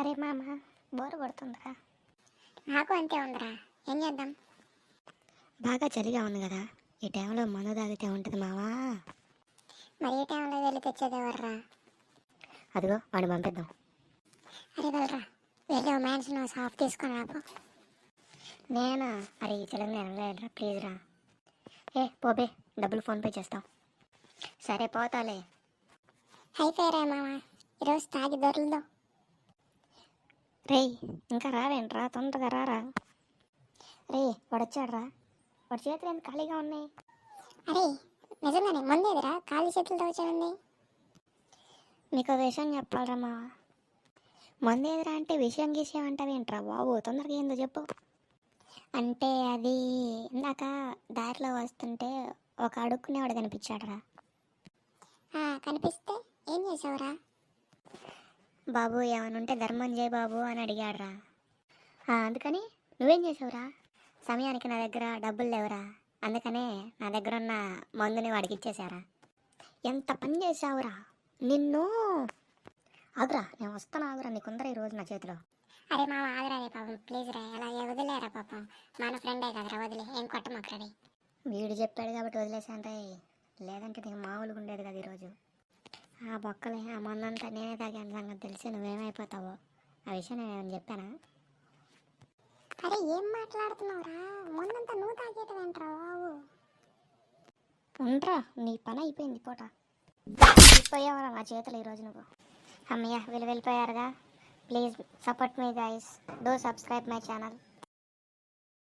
అరే మామ బోర్ కొడుతుందిరా. నాకు అంతే ఉందిరా. ఏం చేద్దాం? బాగా చలిగా ఉంది కదా. ఈ టైంలో మందు తాగితే ఉంటుంది మావా. మరి ఏ టైంలో వెళ్ళి తెచ్చేది ఎవర్రా? అదిగో వాడిని పంపిద్దాం. అరే వెళ్ళరా. వెళ్ళి మ్యాన్షన్ సాఫ్ తీసుకొని రాపో. నేనా? అరే ఈ నేను వెళ్ళరా ప్లీజ్ రా. ఏ పోబే డబ్బులు ఫోన్పే చేస్తాం. సరే పోతాలే. అయిపోయారా మామ? ఈరోజు తాగి దొరలదో రేయ్ ఇంకా రావేంట్రా తొందరగా రారా? రే వాడొచ్చాడ్రా. వాడి చేతులు ఎందుకు ఖాళీగా ఉన్నాయి? అరే నిజంగానే ముందేదిరా? ఖాళీ చేతులతో వచ్చామండి నీకు విషయం చెప్పాలరా మా మందేదిరా అంటే విషయం గీషయం అంటావేంట్రా బాబు? తొందరగా ఏందో చెప్పు. అంటే అది ఇందాక దారిలో వస్తుంటే ఒక అడుక్కునేవాడు కనిపించాడురా. కనిపిస్తే ఏం చేసావురా? బాబు ఏమనుంటే ధర్మం చేయి బాబు అని అడిగాడురా. అందుకని నువ్వేం చేసావురా? సమయానికి నా దగ్గర డబ్బులు లేవురా. అందుకనే నా దగ్గర ఉన్న మందుని వాడికి ఇచ్చేసారా. ఎంత పని చేసావురా నిన్ను. ఆగురా నేను వస్తాను ఆగురా నీకుందరా ఈరోజు నా చేతిలో. అరే మామ ఆగరాదే పాపం. ప్లీజ్ రా అలా వదిలేరా పాపం. మన ఫ్రెండే కదరా వదిలే. ఏం కొట్టమాకరాడే వీడు చెప్పాడు కాబట్టి వదిలేశాను రే. లేదంటే నీకు మామూలుగా ఉండేది కదా ఈరోజు బొక్కలే. ఆ మందంతా నేనే తాగాను. సంగతి తెలిసి నువ్వేమైపోతావో. ఆ విషయం నేను ఏమైనా చెప్పానా? అరే ఏం మాట్లాడుతున్నావురా ముందంతా నువ్వు తాగేటవేంట్రా బాబు. ఉండరా నీ పని అయిపోయింది పూట. వెళ్ళిపోయావరా నా చేతులు ఈరోజు నువ్వు? అమ్మయ్య వీళ్ళు వెళ్ళిపోయారుగా. Please support me guys. Do subscribe my channel.